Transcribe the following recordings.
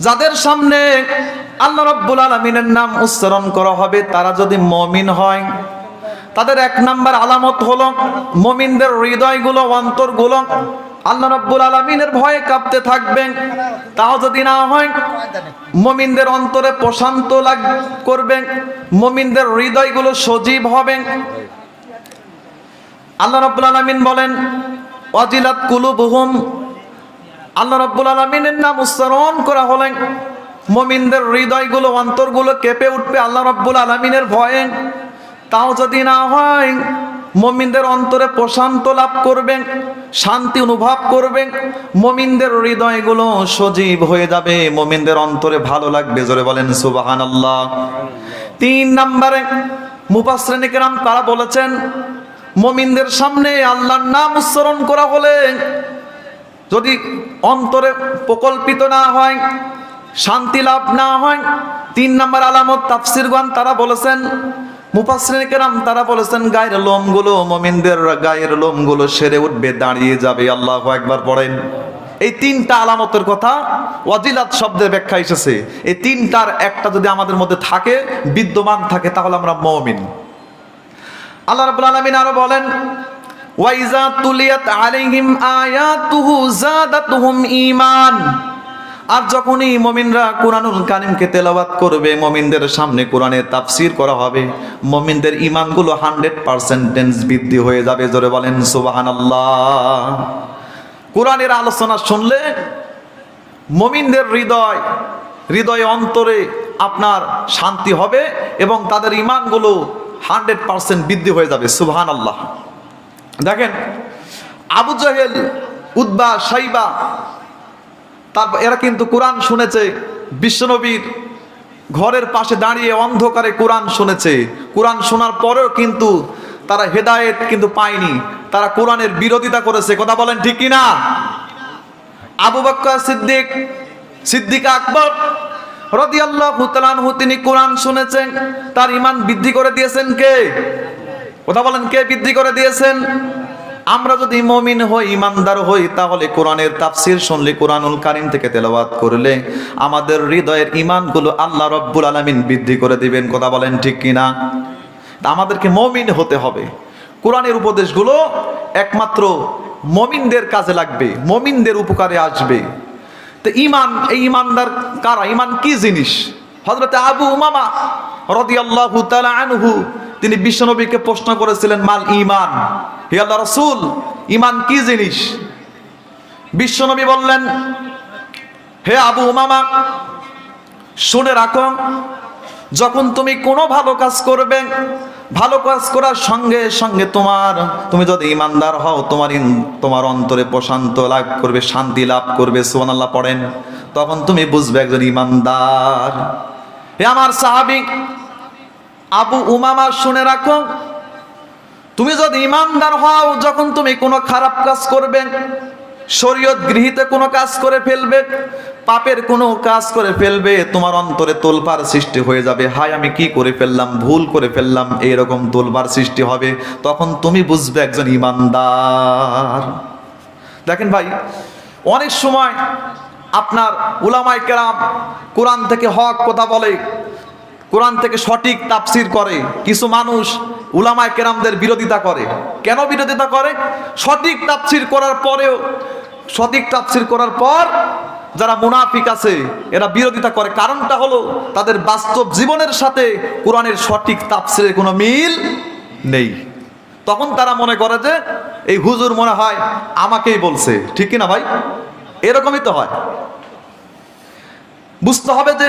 যাদের সামনে আল্লাহ রব্বুল আলমিনের নাম উচ্চারণ করা হবে, তারা যদি মমিন হয়, তাদের এক নাম্বার আলামত হলো মমিনদের হৃদয়গুলো, অন্তরগুলো আল্লাহ রব্বুল আলমিনের ভয়ে কাঁপতে থাকবে। তাও যদি না হয়, মমিনদের অন্তরে প্রশান্ত লাগ করবেন মমিনদের হৃদয়গুলো সজীব হবেন আল্লাহ রব্বুল আলমিন বলেন অজিলাত কুলু কুলুবহুম আল্লাহ রব্বুল আলমিনের নাম উচ্চারণ করা হলেন। মমিনদের হৃদয়গুলো, অন্তরগুলো কেঁপে উঠবে আল্লাহ রব্বুল আলমিনের ভয়ে। তাও যদি না হয়, মমিনদের অন্তরে প্রশান্ত লাভ করবেন, শান্তি অনুভব করবেন। মমিনদের হৃদয়গুলো সজীব হয়ে যাবে, মমিনদের অন্তরে ভালো লাগবে। জোরে বলেন সুবাহান আল্লাহ তিন নম্বরে মুপাশ্রেণীকেরাম তারা বলেছেন, মমিনদের সামনে আল্লাহর নাম উচ্চারণ করা হলে যদি অন্তরে প্রকল্পিত না হয়, শান্তি লাভ না হয়, তিন নম্বর আলামত তাফসিরগণ তারা বলেছেন মুফাসরিন কেরাম তারা বলেছেন, গায়ের লোমগুলো মমিনদের গায়ের লোমগুলো সেরে উঠবে, দাঁড়িয়ে যাবে, আল্লাহ একবার পড়েন। এই তিনটা আলামতের কথা ওয়াজিলাত শব্দের ব্যাখ্যা এসেছে। এই তিনটার একটা যদি আমাদের মধ্যে থাকে, বিদ্যমান থাকে, তাহলে আমরা মমিন। আল্লাহ রাব্বুল আলামিন আরও বলেন ওয়াইজা তুলিয়াত আলাইহিম আয়াতুহু জাদাতুহুম ঈমান। আর যখনই মমিনরা কোরআনুল কারিমকে তেলাওয়াত করবে, মমিনদের সামনে কোরআনের তাফসির করা হবে, মমিনদের ইমানগুলো হান্ড্রেড পার্সেন্টেন্স বৃদ্ধি হয়ে যাবে। জোরে বলেন, সুবহানাল্লাহ। কোরআনের আলোচনা শুনলে মমিনদের হৃদয় হৃদয় অন্তরে আপনার শান্তি হবে এবং তাদের ইমানগুলো হান্ড্রেড পার্সেন্ট বৃদ্ধি হয়ে যাবে। সুবহান আল্লাহ দেখেন, আবু জাহেল উদ্বা সাইবা, তারপর এরা কিন্তু কোরআন শুনেছে, বিশ্বনবীর ঘরের পাশে দাঁড়িয়ে অন্ধকারে কোরআন শুনেছে। কোরআন শোনার পরেও কিন্তু তারা হেদায়েত কিন্তু পায়নি। তারা কোরআনের বিরোধিতা করেছে। কথা বলেন ঠিক কিনা? আবু বক্কর সিদ্দিক সিদ্দিক আকবর রাদিয়াল্লাহু তিনি কোরআন শুনেছেন। তার ইমান বৃদ্ধি করে দিয়েছেন কে? কথা বলেন, কে বৃদ্ধি করে দিয়েছেন? আমরা যদি মমিন হই, ইমানদার হই, তাহলে কোরআনের তাফসির শুনলে, কোরআনুল কারিম থেকে তেলাওয়াত করলে আমাদের হৃদয়ের ইমানগুলো আল্লাহ রব্বুল আলামিন বৃদ্ধি করে দিবেন। কথা বলেন ঠিক কিনা? আমাদেরকে মমিন হতে হবে। কোরআনের উপদেশগুলো একমাত্র মমিনদের কাজে লাগবে, মমিনদের উপকারে আসবে। তো ইমান এই ইমানদার কারা? ইমান কি জিনিস? হজরতে আবু উমামা রদিয়াল্লাহু তাআলা আনহু তিনি বিশ্বনবীকে প্রশ্ন করেছিলেন, মাল ইমান হে আল্লাহ রাসূল ইমান কি জিনিস? বিশ্বনবী বললেন, হে আবু উমামা, শুনে রাখো, যখন তুমি কোনো ভালো কাজ করবে, ভালো কাজ করার সঙ্গে সঙ্গে তোমার, তুমি যদি ইমানদার হও, তোমার তোমার অন্তরে প্রশান্ত লাভ করবে, শান্তি লাভ করবে, সুবহানাল্লাহ পড়েন, তখন তুমি বুঝবে একজন ইমানদার হে আমার সাহাবী আবু উমামা শুনে রাখো। তুমি যদি ইমানদার হও, যখন তুমি কোনো খারাপ কাজ করবে, শরীয়ত গৃহীত কোনো কাজ করে ফেলবে, পাপের কোনো কাজ করে ফেলবে, তোমার অন্তরে তোলপার সৃষ্টি হয়ে যাবে। হাই আমি কি করে ফেললাম, ভুল করে ফেললাম, এইরকম তোলবার সৃষ্টি হবে? তখন তুমি বুঝবে একজন ইমানদার। দেখেন ভাই, অনেক সময় আপনার উলামাই কেরাম কোরআন থেকে হক কথা বলে কোরআন থেকে সঠিক তাফসির করে, কিছু মানুষ উলামায় কেরামদের বিরোধিতা করে। কেন বিরোধিতা করে? সঠিক তাফসির করার পরেও, সঠিক তাফসির করার পর যারা মুনাফিক আছে, এরা বিরোধিতা করে। কারণটা হলো, তাদের বাস্তব জীবনের সাথে কোরআনের সঠিক তাফসিরের কোনো মিল নেই। তখন তারা মনে করে যে, এই হুজুর মনে হয় আমাকেই বলছে। ঠিক কি না ভাই? এরকমই তো হয়। বুঝতে হবে যে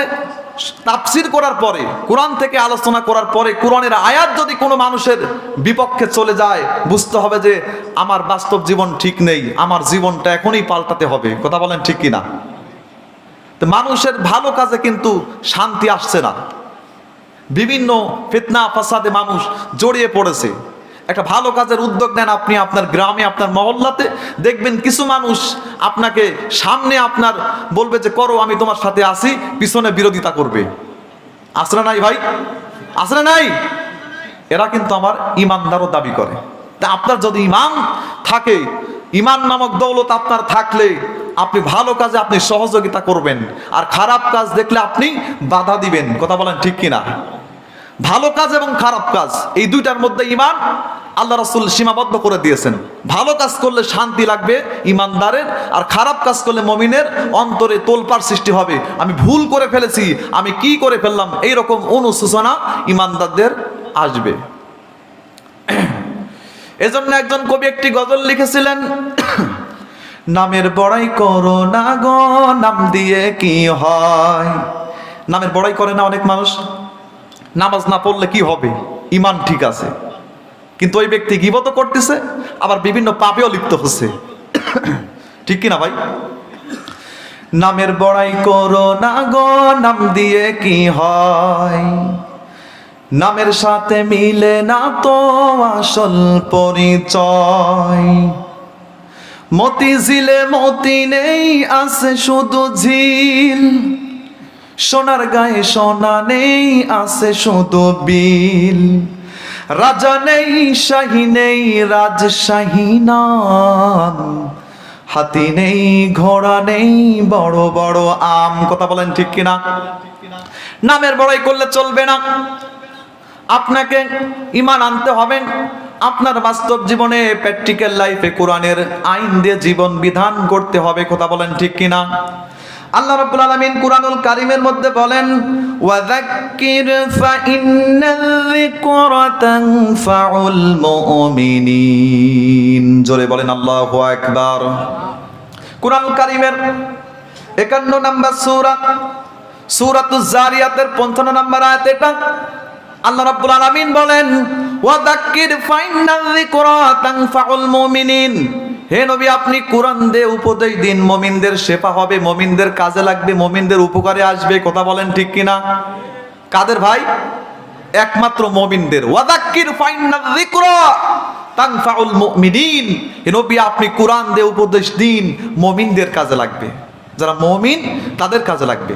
তাফসির করার পরে, কোরআন থেকে আলোচনা করার পরে, কোরআনের আয়াত যদি কোনো মানুষের বিপক্ষে চলে যায়, বুঝতে হবে যে আমার বাস্তব জীবন ঠিক নেই, আমার জীবনটা এখনই পাল্টাতে হবে। কথা বলেন ঠিক কিনা? মানুষের ভালো কাজে কিন্তু শান্তি আসছে না। বিভিন্ন ফিতনা, ফাসাদে মানুষ জড়িয়ে পড়েছে। একটা ভালো কাজের উদ্যোগ নেন আপনি আপনার গ্রামে, আপনার মহল্লাতে। দেখবেন কিছু মানুষ আপনাকে সামনে আপনার বলবে যে, করো, আমি তোমার সাথে আসি পিছনে বিরোধিতা করবে। আসলে নাই ভাই? আসলে নাই? এরা কিন্তু আমার ইমানদারও দাবি করে। তা আপনার যদি ইমান থাকে, ইমান নামক দৌলত আপনার থাকলে আপনি ভালো কাজে আপনি সহযোগিতা করবেন। আর খারাপ কাজ দেখলে আপনি বাধা দিবেন। কথা বলেন ঠিক কিনা? ভালো কাজ এবং খারাপ কাজ, এই দুইটার মধ্যে ইমান আল্লাহ রাসূল সীমাবদ্ধ করে দিয়েছেন। ভালো কাজ করলে শান্তি লাগবে ইমানদারের আর খারাপ কাজ করলে মমিনের অন্তরে তোলপার সৃষ্টি হবে। আমি ভুল করে ফেলেছি, আমি কি করে ফেললাম, এইরকম অনুশোচনা ইমানদারদের আসবে। এজন্য একজন কবি একটি গজল লিখেছিলেন, নামের বড়াই করো না গো, নাম দিয়ে কি হয়? নামের বড়াই করে না অনেক মানুষ। নামাজ না পড়লে কি হবে? ইমান ঠিক আছে। কিন্তু ওই ব্যক্তি গিবত করতেছে, আবার বিভিন্ন পাপেও লিপ্ত হচ্ছে। ঠিক কিনা ভাই? নামের বড়াই করো না গো, নাম দিয়ে কি হয়? নামের সাথে মিলে না তো আসল পরিচয়। মতি ঝিলে মতি নেই, আছে শুধু ঝিল। সোনার গায়ে সোনা নেই, আছে শুধু বিল। রাজা নেই, শাহী নেই, রাজশাহী নাম। হাতি নেই, ঘোড়া নেই, বড় বড় আম। কথা বলেন ঠিক কিনা? নামের বড়াই করলে চলবে না। আপনাকে ইমান আনতে হবে। আপনার বাস্তব জীবনে প্র্যাকটিক্যাল লাইফে কোরআনের আইন দিয়ে জীবন বিধান করতে হবে। কথা বলেন ঠিক কিনা? আল্লাহ রাব্বুল আলামিন কুরআনুল কারীমের মধ্যে বলেন, ওয়াযাক্কির ফাইন্নাল যিকরা তানফাউল মুমিনিন। জোরে বলেন, আল্লাহু আকবার। কুরআনুল কারীমের 51 নম্বর সূরা, সূরাতুজ জারিয়াতের 55 নম্বর আয়াত এটা। আল্লাহ রাব্বুল আলামিন বলেন, ওয়াযাক্কির ফাইন্নাল যিকরা তানফাউল মুমিনিন। হে নবী, আপনি কোরআন দিয়ে উপদেশ দিন। মমিনদের শেফা হবে, মমিনদের কাজে লাগবে, মমিনদের উপকারে আসবে, কথা বলেন ঠিক কিনা? কাদের ভাই? একমাত্র মমিনদের। ওয়াদাক্কির তানফাউল মুমিনিন। হে নবী, আপনি কোরআন দিয়ে উপদেশ দিন। মমিনদের কাজে লাগবে। যারা মমিন, তাদের কাজে লাগবে।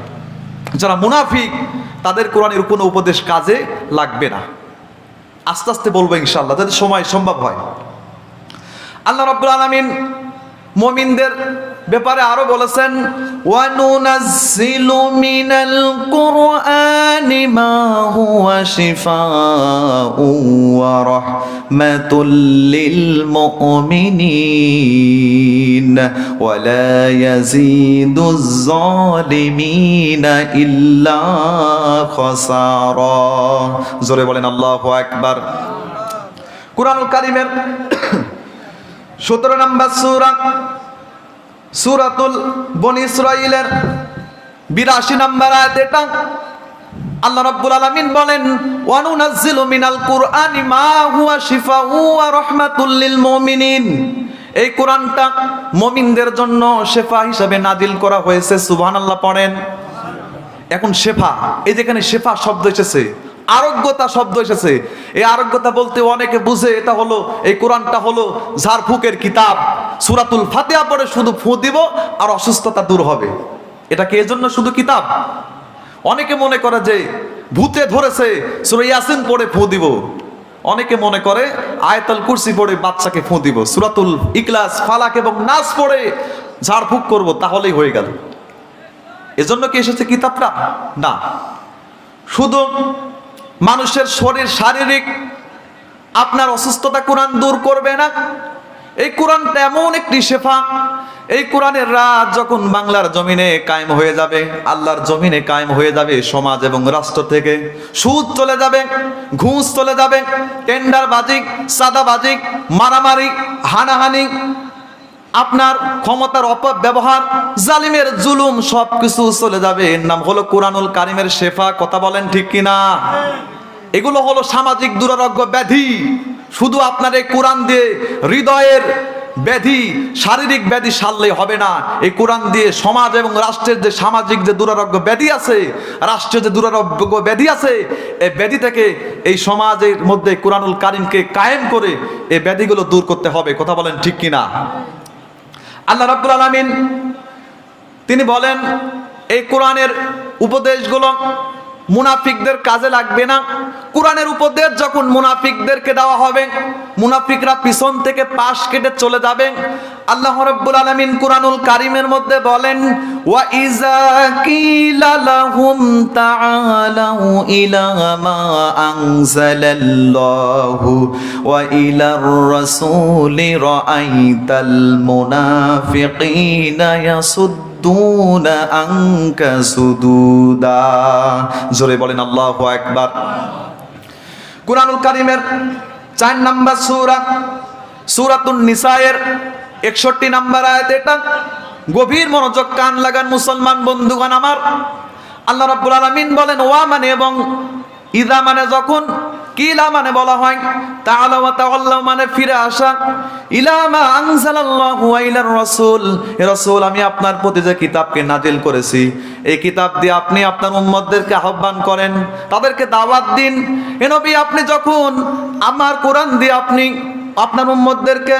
যারা মুনাফিক, তাদের কোরআনের কোনো উপদেশ কাজে লাগবে না। আস্তে আস্তে বলব ইনশাল্লাহ যাতে সময় সম্ভব হয়। আল্লাহ রাব্বুল আলামিন মুমিনদের ব্যাপারে আরও বলেছেন, ওয়ানুনাজ্জিলু মিনাল কুরআনি মা হুয়া শিফাউ ওয়া রাহমাতুল লিল মুমিনিন ওয়া লা ইয়াজিদুজ জালিমিনা ইল্লা খাসারা। জোরে বলেন আল্লাহু আকবার। কুরআনুল কারীমের সতেরো নম্বর সুরা, সুরাতুল বন ইসরাইলের বিরাশি নম্বর আয়াত এটা। আল্লাহ রাব্বুল আলামিন বলেন, ওয়ানুনাজ্জিলু মিনাল কুরআনি মা হুয়া শিফাউ ওয়া রাহমাতুল লিল মুমিনিন। এই কোরআনটা মুমিনদের জন্য শেফা হিসাবে নাজিল করা হয়েছে, সুবহানাল্লাহ পড়েন। এখন শেফা, এই যেখানে শেফা শব্দ এসেছে আরোগ্যতা শব্দ এসেছে। এই আরোগ্যতা বলতে অনেকে বুঝে, এটা হলো, এই কোরআনটা হলো ঝাড়ফুকের কিতাব। সুরাতুল ফাতিহা পড়ে শুধু ফু দিব আর অসুস্থতা দূর হবে। এটা কি এজন্য শুধু কিতাব? অনেকে মনে করে যে ভূতে ধরেছে, সুরা ইয়াসিন পড়ে ফু দিব। অনেকে মনে করে আয়তাল কুরসি পড়ে বাচ্চাকে ফু দিব। সুরাতুল ইকলাস ফালাক এবং নাচ পড়ে ঝাড়ফুক করব, তাহলেই হয়ে গেল। এজন্য কি এসেছে কিতাবটা? না। শুধু মানুষের শরীর শারীরিক, আপনার অসুস্থতা কোরআন দূর করবে না। এই কোরআনটা এমন একটি শেফা। এই কোরআনের রাত যখন বাংলার জমিনে কায়েম হয়ে যাবে, আল্লাহর জমিনে কায়েম হয়ে যাবে সমাজ এবং রাষ্ট্র থেকে। সুদ চলে যাবে, ঘুষ চলে যাবে টেন্ডার বাজিক সাদাবাজিক মারামারি, হানাহানি আপনার ক্ষমতার অপব্যবহার, জালিমের জুলুম সবকিছু চলে যাবে। এর নাম হলো কোরআনুল কারিমের শেফা, কথা বলেন ঠিক কিনা? এগুলো হলো সামাজিক দুরারোগ্য ব্যাধি। শুধু আপনার এই কোরআন দিয়ে হৃদয়ের ব্যাধি, শারীরিক ব্যাধি সারলেই হবে না। এই কোরআন দিয়ে সমাজ এবং রাষ্ট্রের যে সামাজিক যে দুরারোগ্য ব্যাধি আছে, রাষ্ট্রের যে দুরারোগ্য ব্যাধি আছে এই ব্যাধি থেকে এই সমাজের মধ্যে কোরআনুল কারিমকে কায়েম করে এই ব্যাধিগুলো দূর করতে হবে। কথা বলেন ঠিক কিনা? আল্লাহ রাব্বুল আলামিন তিনি বলেন এই কোরআনের উপদেশগুলো মুনাফিকদের কাজে লাগবে না। কোরআনের উপদেশ যখন মুনাফিকদেরকে দেওয়া হবে, মুনাফিকরা পিছন থেকে পাশ কেটে চলে যাবে। আল্লাহ রাব্বুল আলামিন কুরআনুল কারীমের মধ্যে বলেন, ওয়া ইজা কিলা লাহুম তাআলাউ ইলা মা আনজালাল্লাহু ওয়া ইলার রাসূলি রাআইতাল মুনাফিকিনা ইয়াসুদ্দুনা আনকা সুদুদা জোরে বলেন আল্লাহু আকবার। কুরআনুল কারীমের চার নাম্বার সূরা, সূরাতুন নিসায়ের একষট্টি নাম্বার আয়াত এটা। গভীর মনোযোগ, কান লাগান মুসলমান বন্ধুগণ আমার। আল্লাহ রাব্বুল আলামিন বলেন, ওয়া মানে এবং ইদা মানে যখন, কিলা মানে বলা হয়, তাআলা ওয়া তাআল্লা মানে ফিরে আসা। ইলা মা আনজালাল্লাহু ইলার রাসূল। হে রাসূল, আমি আপনার প্রতি যে কিতাবকে নাজিল করেছি, এই কিতাব দিয়ে আপনি আপনার উম্মতদেরকে আহ্বান করেন, তাদেরকে দাওয়াত দিন। হে নবী, আপনি যখন আমার কোরআন দিয়ে আপনি আপনার উম্মতদেরকে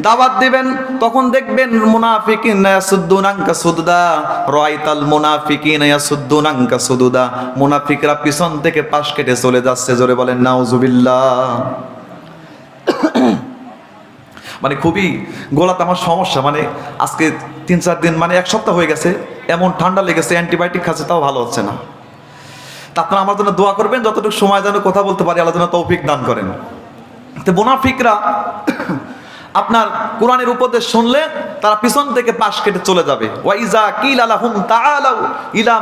দাওয়াত দিবেন, তখন দেখবেন মুনাফিকিন ইয়াসুদ্দুনাঙ্কা সুদুদা। রাইতাল মুনাফিকিন সুদুদা। মুনাফিকরা পিছন থেকে পাশ কেটে চলে যাচ্ছে, জোরে বলেন, নাউজুবিল্লাহ। মানে খুবই গোলাতে আমার সমস্যা মানে আজকে তিন চার দিন মানে এক সপ্তাহ হয়ে গেছে, এমন ঠান্ডা লেগেছে, অ্যান্টিবায়োটিক খাচ্ছে, তাও ভালো হচ্ছে না। তা আপনারা আমার জন্য দোয়া করবেন, যতটুকু সময় যেন কথা বলতে পারি, আল্লাহ যেন তৌফিক দান করেন। তো মুনাফিকরা আপনার কোরআনের উপদেশ শুনলে তারা পিছন থেকে পাশ কেটে চলে যাবে। ইলা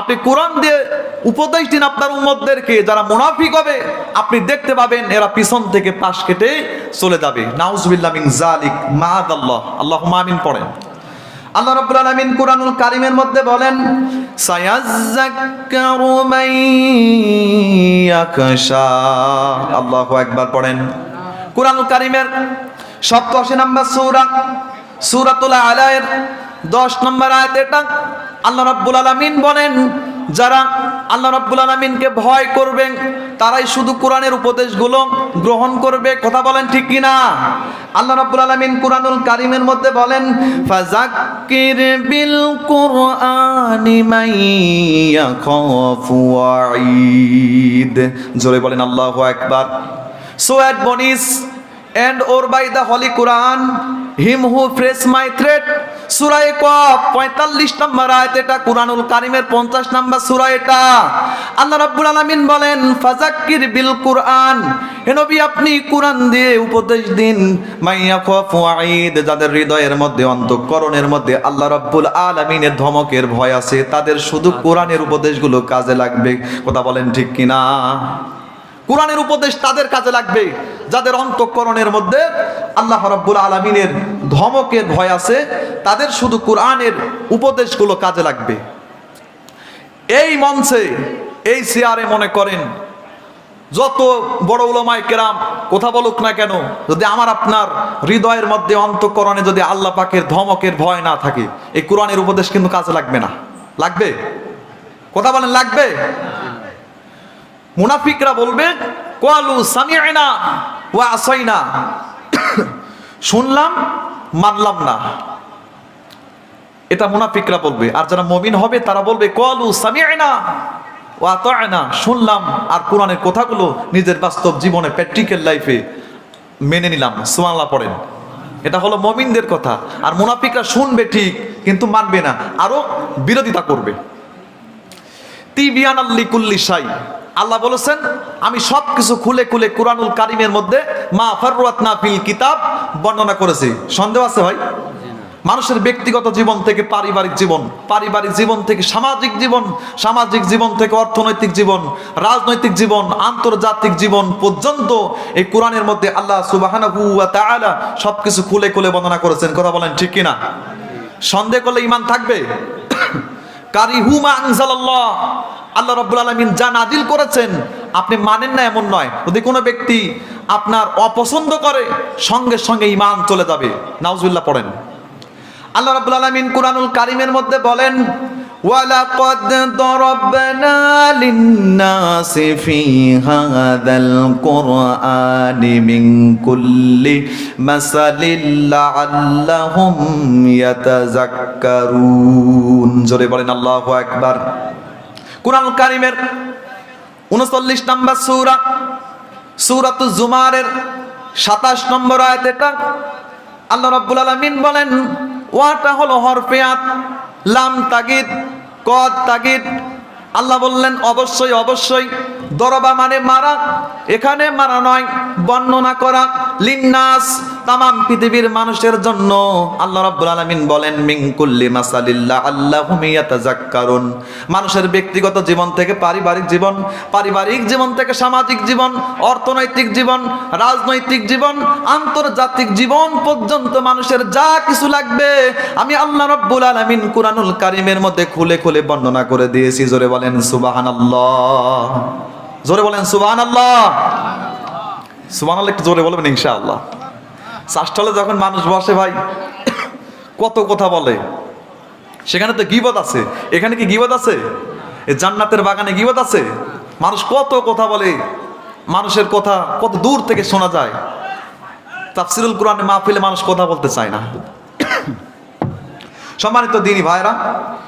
আপনি কোরআন দিয়ে উপদেশ দিন আপনার উম্মতদেরকে, যারা মুনাফিক হবে, আপনি দেখতে পাবেন এরা পিছন থেকে পাশ কেটে চলে যাবে। নাউজুবিল্লাহ মিন জালিক মাআদাল্লাহ। পড়েন। আল্লাহ রাব্বুল আলামিন কুরআনুল কারীমের মধ্যে বলেন সায়াযাক্কারু মান ইয়াকশা আল্লাহু আকবার পড়েন। কুরআনুল কারীমের 87 নম্বর সূরা, সূরাতুল আলায়ের 10 নম্বর আয়াত এটা আল্লাহ রাব্বুল আলামিন বলেন যারা আল্লাহ রাব্বুল আলামিনকে ভয় করবেন, তারাই শুধু কোরআনের উপদেশগুলো গ্রহণ করবে। কথা বলেন ঠিক কি না আল্লাহ রাব্বুল আলামিন কোরআনুল কারীমের মধ্যে বলেন, ফাযাক্কির বিল কুরআনি মান ইয়াখাফু ওয়াঈদ জোরে বলেন আল্লাহু আকবার। So admonish and or by the holy Quran him who prays my threat সূরা কফ 45 নম্বর আয়াত এটা কুরআনুল কারীমের 50 নম্বর সূরা এটা। আল্লাহ রাব্বুল আলামিন বলেন ফাযাক্কির বিল কুরআন। হে নবী আপনি কুরআন দিয়ে উপদেশ দিন। মাইয়া খাফু আইদ যাদের হৃদয়ের মধ্যে অন্তঃকরণের মধ্যে আল্লাহ রাব্বুল আলামিনের ধমকের ভয় আছে তাদের শুধু কোরআনের উপদেশগুলো কাজে লাগবে। কথা বলেন ঠিক কিনা? কোরআনের উপদেশ তাদের কাজে লাগবে, যাদের অন্তঃকরণের মধ্যে আল্লাহ রাব্বুল আলমিনের ধমকের ভয় আছে, তাদের শুধু কোরআনের উপদেশগুলো কাজে লাগবে। এই মঞ্চে, এই চেয়ারে মনে করেন, যত বড় উলমায় কেরাম, কথা বলুক না কেন, যদি আমার আপনার হৃদয়ের মধ্যে অন্তঃকরণে যদি আল্লাহ পাকের ধমকের ভয় না থাকে, এই কোরআনের উপদেশ কিন্তু কাজে লাগবে না। লাগবে? কথা বলেন, লাগবে? মুনাফিকরা বলবে, কোয়ালু সামিআনা ওয়া আসাইনা। শুনলাম, মানলাম না। এটা মুনাফিকরা বলবে। আর যারা মমিন হবে, তারা বলবে, কোয়ালু সামিআনা ওয়া আতা'না শুনলাম, আর কোরআনের কথাগুলো নিজের বাস্তব জীবনে প্র্যাকটিক্যাল লাইফে মেনে নিলাম। সুবহানাল্লাহ পড়েন। এটা হলো মমিনদের কথা। আর মুনাফিকরা শুনবে ঠিক, কিন্তু মানবে না। আরও বিরোধিতা করবে। তিবিয়ান আল্লি কুল্লি শাই। আল্লাহ বলেছেন, আমি সব কিছু খুলে খুলে কোরআনুল কারিমের মধ্যে মা ফারুয়াত না ফিল কিতাব বর্ণনা করেছি। সন্দেহ আছে ভাই? মানুষের ব্যক্তিগত জীবন থেকে পারিবারিক জীবন পারিবারিক জীবন থেকে সামাজিক জীবন সামাজিক জীবন থেকে অর্থনৈতিক জীবন, রাজনৈতিক জীবন, আন্তর্জাতিক জীবন পর্যন্ত এই কোরআনের মধ্যে আল্লাহ তাআলা সবকিছু খুলে খুলে বর্ণনা করেছেন। কথা বলেন ঠিক কিনা? সন্দেহ করলে ইমান থাকবে? আল্লাহ রাব্বুল আলমিন যা করেছেন, আপনি মানেন না এমন নয়। যদি কোনো ব্যক্তি আপনার অপছন্দ করে, সঙ্গে সঙ্গে ইমান চলে যাবে। পড়েন। কারীমের মধ্যে বলেন ولقد ضربنا للناس في هذا القرآن من كل مثل لعلهم يتذكرون জোরে বলেন আল্লাহু আকবার কুরআন কারিমের উনচল্লিশ নম্বর সূরা সূরাতুজ জুমারের সাতাশ নম্বর আয়াত এটা আল্লাহ রাব্বুল আলামিন বলেন ওয়াটা হলো হরফিয়াত লাম তাগিদ কদ তাগিদ আল্লাহ বললেন, অবশ্যই অবশ্যই। দরবা মানে মারা, এখানে মারা নয়, বর্ণনা করা। লিন্নাস, তামাম পৃথিবীর মানুষের জন্য আল্লাহ রাব্বুল আলামিন বলেন, মিন কুল্লি মাসালিল্লাহ আল্লাহুম ইয়াতাযাক্কারুন। মানুষের ব্যক্তিগত জীবন থেকে পারিবারিক জীবন পারিবারিক জীবন থেকে সামাজিক জীবন, অর্থনৈতিক জীবন, রাজনৈতিক জীবন, আন্তর্জাতিক জীবন পর্যন্ত মানুষের যা কিছু লাগবে, আমি আল্লাহ রাব্বুল আলামিন কুরআনুল কারীমের মধ্যে খুলে খুলে বর্ণনা করে দিয়েছি, জোরে বলেন সুবহানাল্লাহ। জোরে বলেন সুবহানাল্লাহ। সুবহানাল্লাহ একটু জোরে বলবেন ইনশাআল্লাহ। চাষটলে যখন মানুষ বসে ভাই, কত কথা বলে। সেখানে তো গিবত আছে। এখানে কি গিবত আছে? জান্নাতের বাগানে গিবত আছে? মানুষ কত কথা বলে। মানুষের কথা কত দূর থেকে শোনা যায়। তাফসিরুল কোরআনে মাহফিলে মানুষ কথা বলতে চায় না। সম্মানিত দিনী ভাইরা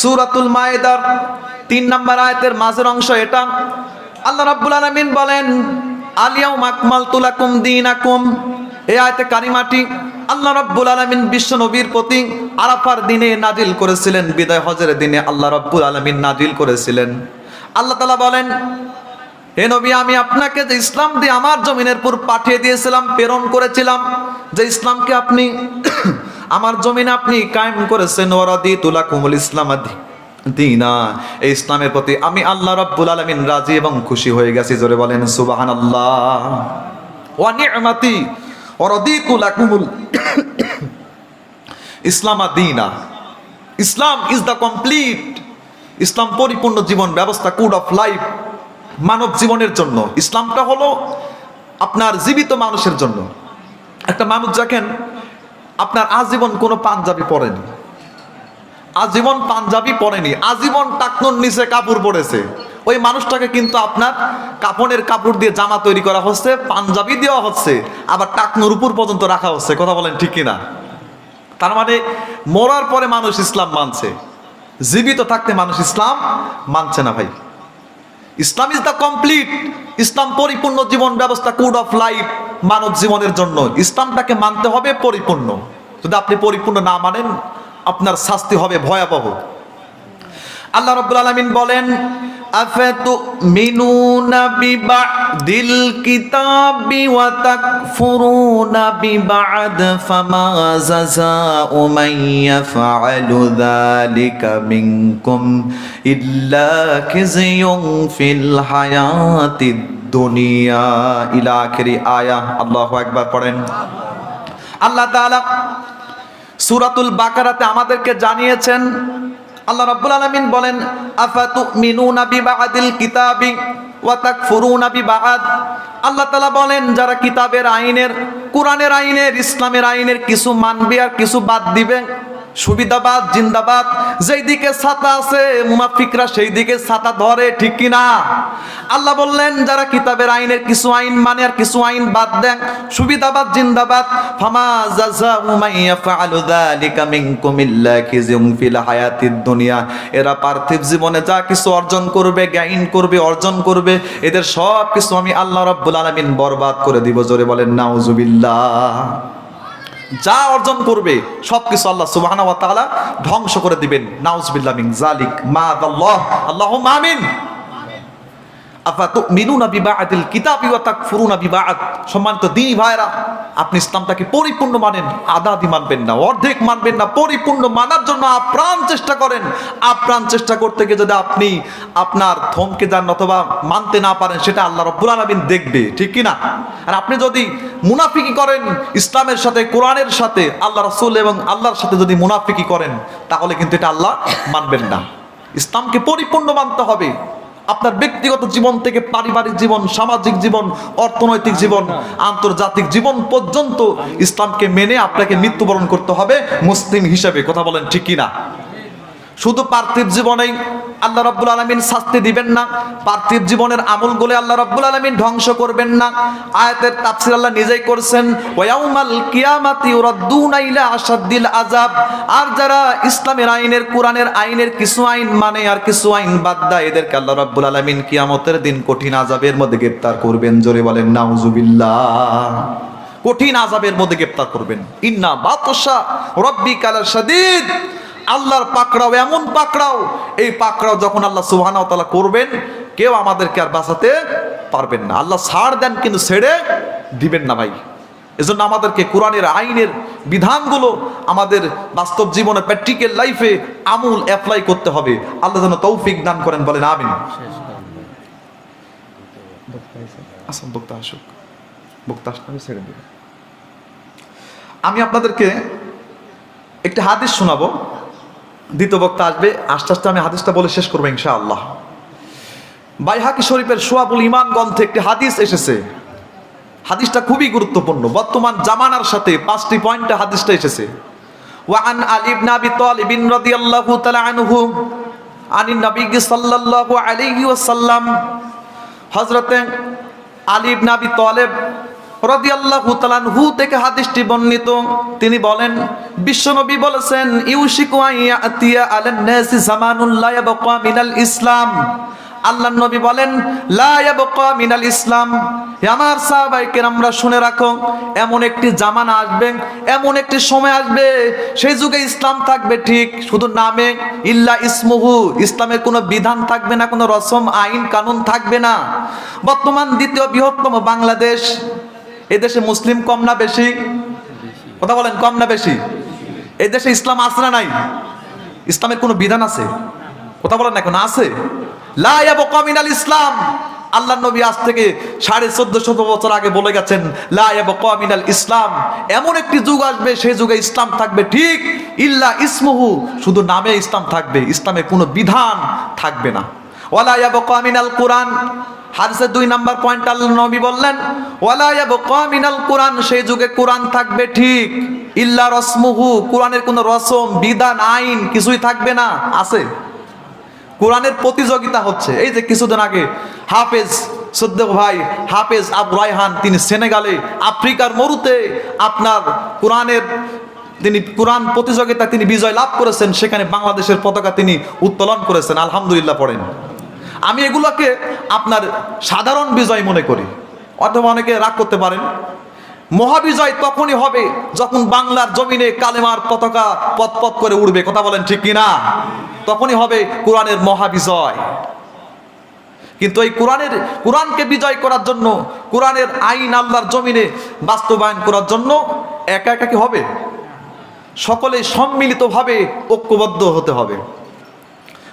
সূরাতুল মায়েদার তিন নাম্বার আয়াতের মাঝের অংশ এটা। আল্লাহ রাব্বুল আলামিন বলেন আলিয়াউম আকমালতু লাকুম দীনাকুম। এই আয়াতে কারিমাটি আল্লাহ রাব্বুল আলামিন বিশ্ব নবীর প্রতি আরাফার দিনে নাজিল করেছিলেন, বিদায় হজের দিনে আল্লাহ রাব্বুল আলামিন নাজিল করেছিলেন। আল্লাহ তাআলা বলেন, হে নবী, আমি আপনাকে যে ইসলাম দিয়ে আমার জমিনের পর পাঠিয়ে দিয়েছিলাম, প্রেরণ করেছিলাম, যে ইসলামকে আপনি আমার জমিনে আপনি কায়েম করেছেন ওরাদি তুলা কুমুল ইসলাম আদি দিনা। এই ইসলামের প্রতি আমি আল্লাহ রাব্বুল আলামিন রাজি এবং খুশি হয়ে গেছি, জোরে বলেন সুবহানাল্লাহ। ওয়া নি'মাতি ওয়া রাদিতু লাকুমুল ইসলাম দিনা। Islam is the complete. ইসলাম পরিপূর্ণ জীবন ব্যবস্থা, কোড অফ লাইফ, মানব জীবনের জন্য। ইসলামটা হলো আপনার জীবিত মানুষের জন্য। একটা মানুষ দেখেন আপনার আজীবন কোনো পাঞ্জাবি পরেনি। আজীবন পাঞ্জাবি পরেনি। আজীবন টাকনুর নিচে কাপড় পরেছে। ওই মানুষটাকে কিন্তু আপনার কাপড়ের কাপড় দিয়ে জামা তৈরি করা হচ্ছে, পাঞ্জাবি দেওয়া হচ্ছে, আবার টাকনুর উপর পর্যন্ত রাখা হচ্ছে, কথা বলেন ঠিক কিনা? তার মানে মরার পরে মানুষ ইসলাম মানছে, জীবিত থাকতে মানুষ ইসলাম মানছে না ভাই। ইসলাম ইজ দা কমপ্লিট ইসলাম পরিপূর্ণ জীবন ব্যবস্থা কোড অফ লাইফ মানব জীবনের জন্য। ইসলামটাকে মানতে হবে পরিপূর্ণ। যদি আপনি পরিপূর্ণ না মানেন, আপনার শাস্তি হবে ভয়াবহ। আল্লাহ রাব্বুল আলমিন বলেন বিবাদিল কিতাবি ওয়া তাকফুরুনা বিবাদ, ফামা জাযাউ মান ইয়াফআলু যালিকা মিনকুম ইল্লা খিzyun ফিল হায়াতিদ দুনিয়া। ইলা আখিরি আয়া, আল্লাহু আকবার পড়েন। আল্লাহ তাআলা সূরাতুল বাকারাতে আমাদেরকে জানিয়েছেন আল্লাহ রাব্বুল আলামিন বলেন আফাতু মিনুনা বিবাদিল কিতাবি ওয়া তাকফুরুনা বিবাদ আল্লাহ তাআলা বলেন, যারা কিতাবের আইনের, কোরআনের আইনের, ইসলামের আইনের কিছু মানবে আর কিছু বাদ দিবে সুবিধাবাদ, জিন্দাবাদ, যেই দিকে ছাতা আছে, মুনাফিকরা সেই দিকে ছাতা ধরে, ঠিক কি না আল্লাহ বললেন, যারা কিতাবের আইনের কিছু আইন মানে আর কিছু আইন বাদ দেন, সুবিধাবাদ, জিন্দাবাদ, ফামা জাযাউ মান ইয়াফআলু যালিকা মিনকুম ইল্লা খিzyun ফিল হায়াতিদ দুনিয়া। এরা পার্থিব জীবনে যা কিছু অর্জন করবে, জ্ঞান করবে, অর্জন করবে, এদের সব কিছু আমি আল্লাহ রাব্বুল আলামিন বরবাদ করে দিব। জোরে বলেন, নাউজুবিল্লাহ। যা অর্জন করবে, সবকিছু আল্লাহ সুবাহ ধ্বংস করে দিবেন। নাউজুবিল্লাহ মিন জালিক মা আল্লাহ আল্লাহ আমিন। সম্মানিত দিনী ভাইরা আপনি ইসলামটাকে পরিপূর্ণ মানেন আধি মানবেন না, অর্ধেক মানবেন না, পরিপূর্ণ মানার জন্য আপ্রাণ চেষ্টা করেন। আপ্রাণ চেষ্টা করতে গিয়ে যদি আপনি আপনার থমকে যান অথবা মানতে না পারেন, সেটা আল্লাহ রব্বুল আলামিন দেখবে, ঠিক কি না আর আপনি যদি মুনাফিকি করেন, ইসলামের সাথে, কোরআনের সাথে, আল্লাহ রসুল এবং আল্লাহর সাথে যদি মুনাফিকি করেন, তাহলে কিন্তু এটা আল্লাহ মানবেন না। ইসলামকে পরিপূর্ণ মানতে হবে। আপনার ব্যক্তিগত জীবন থেকে পারিবারিক জীবন, সামাজিক জীবন, অর্থনৈতিক জীবন, আন্তর্জাতিক জীবন পর্যন্ত ইসলামকে মেনে আপনাকে মৃত্যুবরণ করতে হবে মুসলিম হিসেবে। কথা বলেন ঠিক কিনা? শুধু পার্থিব জীবনেই আল্লাহ রাব্বুল আলামিন শাস্তি দিবেন না, পার্থিব জীবনের আমলগুলো আল্লাহ রাব্বুল আলামিন ধ্বংস করবেন না। আয়াতের তাফসীর আল্লাহ নিজেই করেছেন ওয়াউমাল কিয়ামাতি ইউরাদ্দুনা আশাদ্দিল আযাব আর যারা ইসলামের আইনের, কোরআনের আইনের কিছু আইন মানে আর কিছু আইন বাদ দেয়, এদেরকে আল্লাহ রাব্বুল আলামিন কিয়ামতের দিন কঠিন আযাবের মধ্যে গ্রেফতার করবেন। জোরে বলেন, নাউজুবিল্লাহ কঠিন আযাবের মধ্যে গ্রেফতার করবেন। ইন্না বাতশা রব্বিকাল শাদীদ আল্লাহর পাকড়াও, এমন পাকড়াও। এই পাকড়াও যখন আল্লাহ সুবহানাহু ওয়া তাআলা করবেন, কেউ আমাদেরকে আর বাঁচাতে পারবেন না। আল্লাহ ছাড় দেন কিন্তু ছেড়ে দিবেন না ভাই। এজন্য আমাদেরকে কোরআনের, আইনের বিধানগুলো আমাদের বাস্তব জীবনে, প্র্যাকটিক্যাল লাইফে আমূল অ্যাপ্লাই করতে হবে। আল্লাহ যেন তৌফিক দান করেন, বলেন আমিন। ছেড়ে আমি আপনাদেরকে একটি হাদিস শোনাবো। দ্বিতীয় বক্তা আসবে। আস্তে আস্তে আমি হাদিসটা বলে শেষ করব ইনশাআল্লাহ। বাইহাকি শরীফের সোয়াবুল ইমান গ্রন্থে একটি হাদিস এসেছে। হাদিসটা খুবই গুরুত্বপূর্ণ। বর্তমান জামানার সাথে পাঁচটি পয়েন্টে হাদিসটা এসেছে। ওয়ান আলী ইবনে আবি তালিব রাদিয়াল্লাহু তাআলা আনহু আনিন নবী সাল্লাল্লাহু আলাইহি ওয়াসাল্লাম, হযরতে আলী ইবনে আবি তালেব থেকে হাদিসটি বর্ণিত। তিনি বলেন, বিশ্বনবী বলেছেন, ইউশিকু মিনাল ইসলাম। আল্লাহ নবী বলেন মিনাল ইসলাম। আমার সাহাবাইকে আমরা শুনে রাখো, এমন একটি জামানা আসবে, এমন একটি সময় আসবে, সেই যুগে ইসলাম থাকবে ঠিক, শুধু নামে ইল্লা ইসমুহু, ইসলামের কোনো বিধান থাকবে না, কোনো রসম, আইন, কানুন থাকবে না। বর্তমান দ্বিতীয় বৃহত্তম বাংলাদেশ এদেশে মুসলিম কম না বেশি? কথা বলেন, কম না বেশি? এই দেশে ইসলাম আছে না নাই? ইসলামের কোনো বিধান আছে? কথা বলেন, এখন আছে? লা ইয়াবকা মিনাল ইসলাম। আল্লাহ নবী আজ থেকে সাড়ে চোদ্দ শত বছর আগে বলে গেছেন, লা ইয়াবকা ইসলাম। এমন একটি যুগ আসবে সেই যুগে ইসলাম থাকবে ঠিক ইল্লা ইসমুহু, শুধু নামে ইসলাম থাকবে, ইসলামের কোনো বিধান থাকবে না। ওয়ালা কোরআন। হাদিসের দুই নাম্বার পয়েন্ট আল্লাহ নবী বললেন, ওয়ালা ইয়াবকা মিনাল কোরআন সেই যুগে কোরআন থাকবে ঠিক। ইল্লা রসমুহু, কোরআনের কোনো রসম, বিধান, আইন কিছুই থাকবে না, আছে। কোরআনের প্রতিযোগিতা হচ্ছে। এই যে কিছুদিন আগে হাফেজ সদ্য ভাই, হাফেজ আবু রায়হান, তিনি সেনেগালে আফ্রিকার মরুতে আপনার কোরআনের তিনি কোরআন প্রতিযোগিতা তিনি বিজয় লাভ করেছেন, সেখানে বাংলাদেশের পতাকা তিনি উত্তোলন করেছেন। আলহামদুলিল্লাহ পড়েন। আমি এগুলোকে আপনার সাধারণ বিজয় মনে করি। অথবা অনেকে রাগ করতে পারেন। মহাবিজয় তখনই হবে যখন বাংলার জমিনে কালেমার পতাকা পথ পথ করে উড়বে। কথা বলেন ঠিক কিনা? তখনই হবে কোরআনের মহাবিজয়। কিন্তু এই কোরআনের, কোরআনকে বিজয় করার জন্য, কোরআনের আইন আল্লাহর জমিনে বাস্তবায়ন করার জন্য একা একা কি হবে? সকলে সম্মিলিতভাবে ঐক্যবদ্ধ হতে হবে।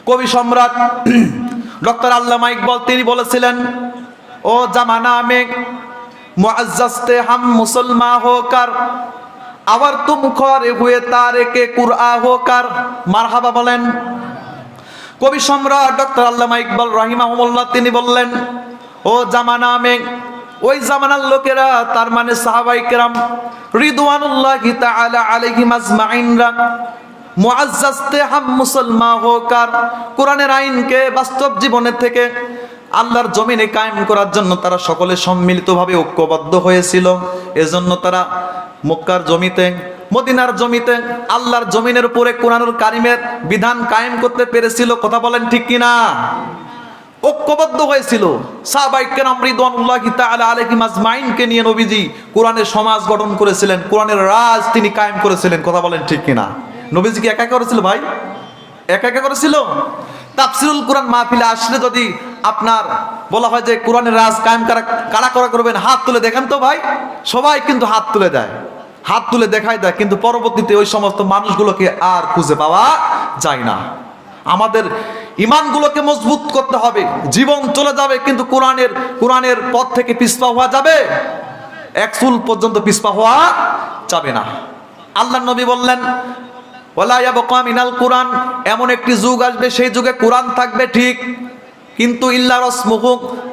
কবি সম্রাট ডক্টর আল্লামা ইকবল তিনি বলেছিলেন, ও জামানা মে মুআজ্জাজতে হাম মুসলমান হোকার, আবার তুম খরে হুয়ে তারে কে কুরআ হোকার। মারহাবা বলেন, কবি সম্রাট ডক্টর আল্লামা ইকবাল রাহিমাহুল্লাহ তিনি বললেন, ও জামানা মে ওই জামানার লোকেরা, তার মানে সাহাবাই কেরাম, রিদওয়ানুল্লাহ তাআলা আলাইহিম আজমাইনরা আইনকে বাস্তব জীবনের থেকে আল্লাহর জমিনে কায়েম করার জন্য তারা সকলে সম্মিলিতভাবে ঐক্যবদ্ধ হয়েছিল। এজন্য তারা মক্কার জমিতে, মদিনার জমিতে, আল্লাহর জমিনের উপরে কোরআনুল কারিমের বিধান কায়েম করতে পেরেছিল। কথা বলেন ঠিক কিনা? ঐক্যবদ্ধ হয়েছিল। আজমাইনকে নিয়ে নবীজি কোরআনের সমাজ গঠন করেছিলেন। কোরআনের রাজ তিনি কায়েম করেছিলেন। কথা বলেন ঠিক কিনা? নবীজি কি একা করেছিল ভাই? একা একা করেছিল? তাফসিরুল কোরআন মাহফিলে আসলে যদি আপনার বলা হয় যে কোরআনের রাজ কায়েম কারা কারা করা করবেন, হাত তুলে দেখেন তো ভাই। সবাই কিন্তু হাত তুলে দেয়। হাত তুলে দেখাই দেয়, কিন্তু পরবর্তীতে ওই সমস্ত মানুষগুলোকে আর খুঁজে পাওয়া যায় না। আমাদের ইমানগুলোকে মজবুত করতে হবে। জীবন চলে যাবে, কিন্তু কোরআনের কোরআনের পথ থেকে পিছপা হওয়া যাবে? এক চুল পর্যন্ত পিছপা হওয়া যাবে না। আল্লাহ নবী বললেন মিনাল কোরআন, এমন একটি যুগ আসবে, সেই যুগে কোরআন থাকবে ঠিক। কিন্তু ইল্লা রসমুহ,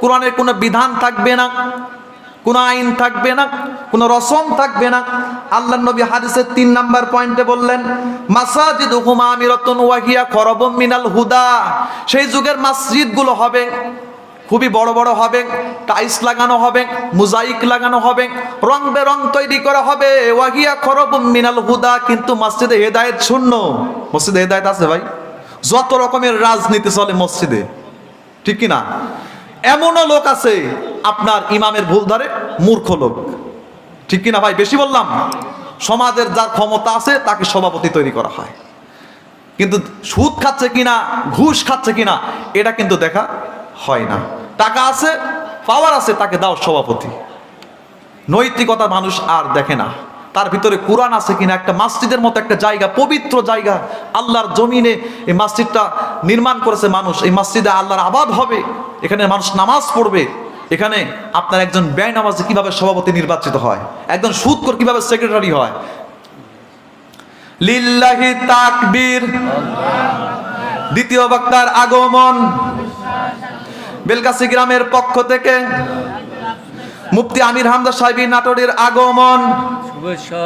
কোরআনের কোনো বিধান থাকবে না, কোনো আইন থাকবে না, কোনো রসম থাকবে না। আল্লাহ নবী হাদিসের তিন নাম্বার পয়েন্টে বললেন মাসাজিদ হুমা আমিরতন ওয়াহিয়া খরবম মিনাল হুদা। সেই যুগের মসজিদগুলো হবে খুবই বড় বড় হবে, টাইলস লাগানো হবে, মুজাইক লাগানো হবে, রং বেরং তৈরি করা হবে। ওয়াহিয়া খরবম মিনাল হুদা, কিন্তু মসজিদে হেদায়েত শূন্য। মসজিদে হেদায়েত আছে ভাই? যত রকমের রাজনীতি চলে মসজিদে, ঠিক কি না? এমনও লোক আছে, আপনার ইমামের ভুল ধরে, মূর্খ লোক। ঠিক কিনা ভাই? বেশি বললাম, সমাজের যার ক্ষমতা আছে, তাকে সভাপতি তৈরি করা হয়। কিন্তু সুদ খাচ্ছে কিনা, ঘুষ খাচ্ছে কিনা, এটা কিন্তু দেখা হয় না। টাকা আছে পাওয়ার আছে, তাকে দাও সভাপতি। নৈতিকতা মানুষ আর দেখে না। তার ভিতরে কোরআন আছে কিনা, একটা মসজিদের মতো একটা জায়গা, পবিত্র জায়গা। আল্লাহর জমিনে এই মসজিদটা নির্মাণ করেছে মানুষ। এই মসজিদে আল্লাহর আবাদ হবে। এখানে মানুষ নামাজ পড়বে। এখানে আপনার একজন ব্যয় নামাজে কীভাবে সভাপতি নির্বাচিত হয়? একজন সুদকর কীভাবে সেক্রেটারি হয়? লিল্লাহি তাকবীর। দ্বিতীয় বক্তার আগমন। বেলগাছি গ্রামের পক্ষ থেকে মুফতি আমির হামদা সাহেবী নাটোরের আগমন। শুভেচ্ছা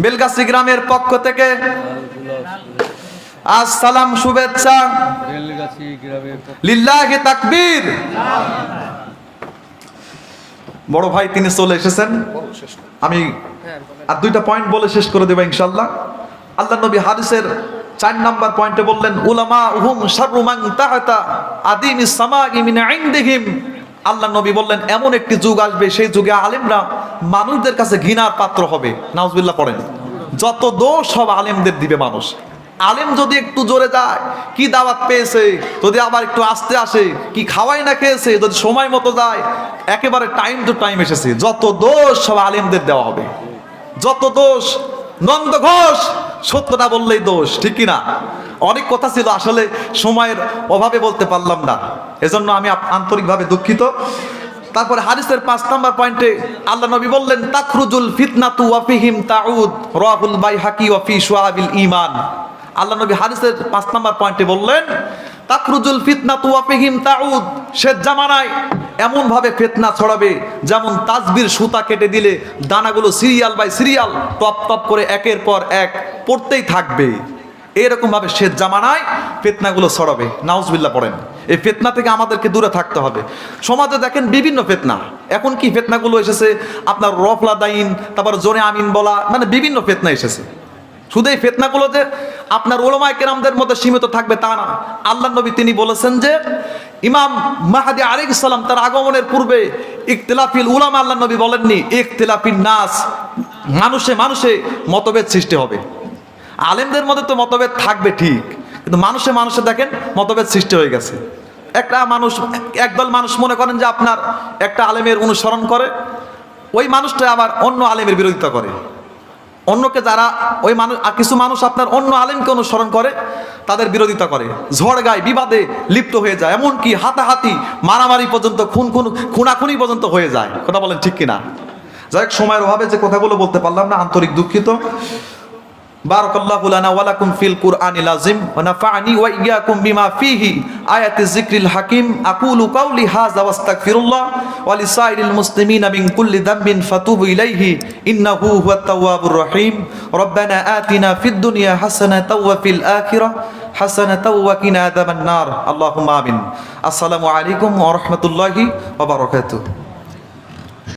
বেলগাছি গ্রামের পক্ষ থেকে আসসালাম শুভেচ্ছা। রেলগাছি গ্রামের পক্ষ- লিল্লাহি তাকবীর। বড় ভাই তিনি চলে এসেছেন। আমি আর দুইটা পয়েন্ট বলে শেষ করে দেবো ইনশাল্লাহ আল্লাহ নবী হাদিসের চার নাম্বার পয়েন্টে বললেন, উলামা আদিম ইনদিহিম। আল্লাহ নবী বললেন, এমন একটি যুগ আসবে, সেই যুগে আলেমরা মানুষদের কাছে ঘৃণার পাত্র হবে। নাউজবিল্লাহ পড়েন, যত দোষ সব আলেমদের দিবে মানুষ। আলেম যদি একটু জোরে যায়, কি দাওয়াত পেয়েছে, যদি আবার একটু আসতে আসে, কি খাওয়াই না খেয়েছে, যদি সময় মতো যায়, একেবারে টাইম টু টাইম এসেছে। যত দোষ সব আলেমদের দেওয়া হবে। যত দোষ নন্দ ঘোষ সত্যটা বললেই দোষ, ঠিক কি না? অনেক কথা ছিল, আসলে সময়ের অভাবে বলতে পারলাম না। এজন্য আমি আন্তরিকভাবে দুঃখিত। তারপরে হাদিসের পাঁচ নাম্বার পয়েন্টে আল্লাহ নবী বললেন, তাখরুজুল ফিতনাতু ওয়াফিহিম তাউদ রাহুল বাই হাকি ওয়াফি শুআবিল ঈমান। আল্লাহ নবী হাদিসের পাঁচ নাম্বার পয়েন্টে বললেন তাকরুজুল ফিতনা তুয়াফিহিম তাউদ সে জামানায় এমন ভাবে ফিতনা ছড়াবে যেমন তাজবির সুতা কেটে দিলে দানাগুলো সিরিয়াল বাই সিরিয়াল, টপ টপ করে একের পর এক পড়তেই থাকবে। এরকম ভাবে শেষ জামানায় ফেতনাগুলো ছড়াবে। নাউজবিল্লা পড়েন। এই ফেতনা থেকে আমাদেরকে দূরে থাকতে হবে। সমাজে দেখেন বিভিন্ন ফেতনা। এখন কি ফেতনাগুলো এসেছে? আপনার রফলা দাইন তারপর জোরে আমিন বলা মানে বিভিন্ন ফেতনা এসেছে। শুধু এই ফেতনাগুলো যে আপনার ওলমায় কেরামদের মধ্যে সীমিত থাকবে তা না। আল্লাহ নবী তিনি বলেছেন যে, ইমাম মাহাদি আলিক সালাম তার আগমনের পূর্বে ইকতলাফিল উলাম আল্লাহ নবী বলেননি ইকতলাফিল নাস মানুষে মানুষে মতভেদ সৃষ্টি হবে। আলেমদের মধ্যে তো মতভেদ থাকবে ঠিক, কিন্তু মানুষে মানুষে দেখেন মতভেদ সৃষ্টি হয়ে গেছে। একটা মানুষ, একদল মানুষ মনে করেন যে আপনার একটা আলেমের অনুসরণ করে, ওই মানুষটা আবার অন্য আলেমের বিরোধিতা করে। অন্যকে যারা ওই মানুষ আর কিছু মানুষ আপনার অন্য আলেমকে অনুসরণ করে, তাদের বিরোধিতা করে। ঝড় গায়ে বিবাদে লিপ্ত হয়ে যায়। এমনকি হাতাহাতি, মারামারি পর্যন্ত, খুন খুন খুনাখুনি পর্যন্ত হয়ে যায়। কথা বলেন ঠিক কিনা? যাই হোক, সময়ের অভাবে যে কথাগুলো বলতে পারলাম না, আন্তরিক দুঃখিত। বারাকাল্লাহু লানা ওয়া লাকুম ফিল কুরআনিল আযীম ওয়া নাফা'নি ওয়া ইয়্যাকুম বিমা ফীহি। আয়াতিজ যিকরিল হাকীম আকুলু কাওলি হাযা ওয়াস্তাগফিরুল্লাহ ওয়া লিসাইরিল মুসলিমিনা মিন কুল্লি দামবিন ফাতুবু ইলাইহি ইন্নাহু হুয়াত তাওয়াবুর রহিম। রব্বানা আতিনা ফিদ দুনিয়া হাসানাতাও ওয়া ফিল আখিরাহ হাসানাতাও ওয়া কিনা আযাবান নার। আল্লাহুম্মা আমিন। আসসালামু আলাইকুম ওয়া রাহমাতুল্লাহি ওয়া বারাকাতুহু।